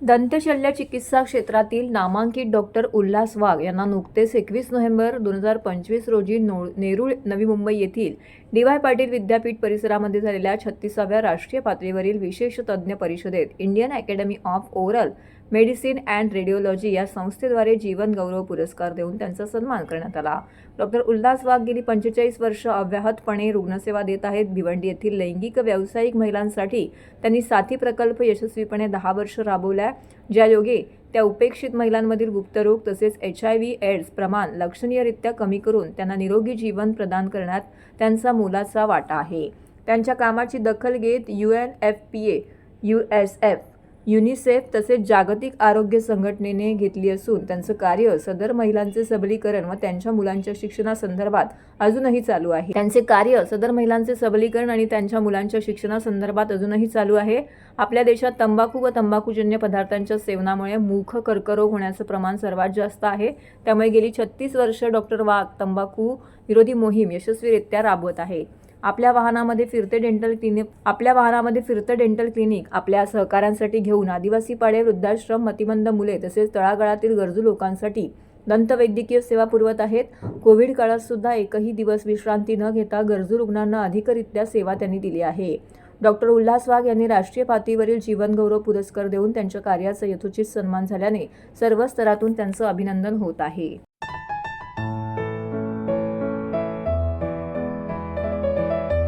दंतशल्य चिकित्सा क्षेत्रातील नामांकित डॉक्टर उल्हास वाघ यांना नुकतेच एकवीस नोव्हेंबर दोन हजार पंचवीस रोजी नो नेरूळ नवी मुंबई येथील डी वाय पाटील विद्यापीठ परिसरामध्ये झालेल्या छत्तीसाव्या राष्ट्रीय पातळीवरील विशेष तज्ज्ञ परिषदेत Indian academy of oral medicine and radiology या संस्थेद्वारे जीवन गौरव पुरस्कार देऊन त्यांचा सन्मान करण्यात आला. डॉक्टर उल्हास वाघ गेली पंचेचाळीस वर्ष अव्याहतपणे रुग्णसेवा देत आहेत. भिवंडी येथील लैंगिक व्यावसायिक महिलांसाठी त्यांनी साथी प्रकल्प यशस्वीपणे दहा वर्ष राबवल्या. ज्या योगे त्या उपेक्षित महिलांमधील गुप्तरोग तसेच एच आय व्ही एड्स प्रमाण लक्षणीयरित्या कमी करून त्यांना निरोगी जीवन प्रदान करण्यात त्यांचा मोलाचा वाटा आहे. त्यांच्या कामाची दखल घेत U N F P A U S F UNICEF तसेच जागतिक आरोग्य संघटनेने घेतली असून त्यांचं कार्य सदर महिलांचे सबलीकरण व त्यांच्या मुलांच्या शिक्षणासंदर्भात अजूनही चालू आहे. त्यांचे कार्य सदर महिलांचे सबलीकरण आणि त्यांच्या मुलांच्या शिक्षणासंदर्भात अजूनही चालू आहे. आपल्या देशात तंबाखू व तंबाखूजन्य पदार्थांच्या सेवनामुळे मुख कर्करोग होण्याचं प्रमाण सर्वात जास्त आहे. त्यामुळे गेली छत्तीस वर्ष डॉक्टर वाघ तंबाखू विरोधी मोहीम यशस्वीरित्या राबवत आहे. आपल्या वाहनामध्ये फिरते डेंटल क्लिनिक आपल्या वाहनामध्ये फिरते डेंटल क्लिनिक आपल्या सहकाऱ्यांसाठी घेऊन आदिवासी पाडे वृद्धाश्रम मतिमंद मुले तसेच तळागाळातील गरजू लोकांसाठी दंतवैद्यकीय सेवा पुरवत आहेत. कोविड काळात सुद्धा एकही दिवस विश्रांती न घेता गरजू रुग्णांना अधिकरित्या सेवा त्यांनी दिली आहे. डॉक्टर उल्हास वाघ यांनी राष्ट्रीय पातळीवरील जीवनगौरव पुरस्कार देऊन त्यांच्या कार्याचा यथोचित सन्मान झाल्याने सर्व स्तरातून त्यांचं अभिनंदन होत आहे.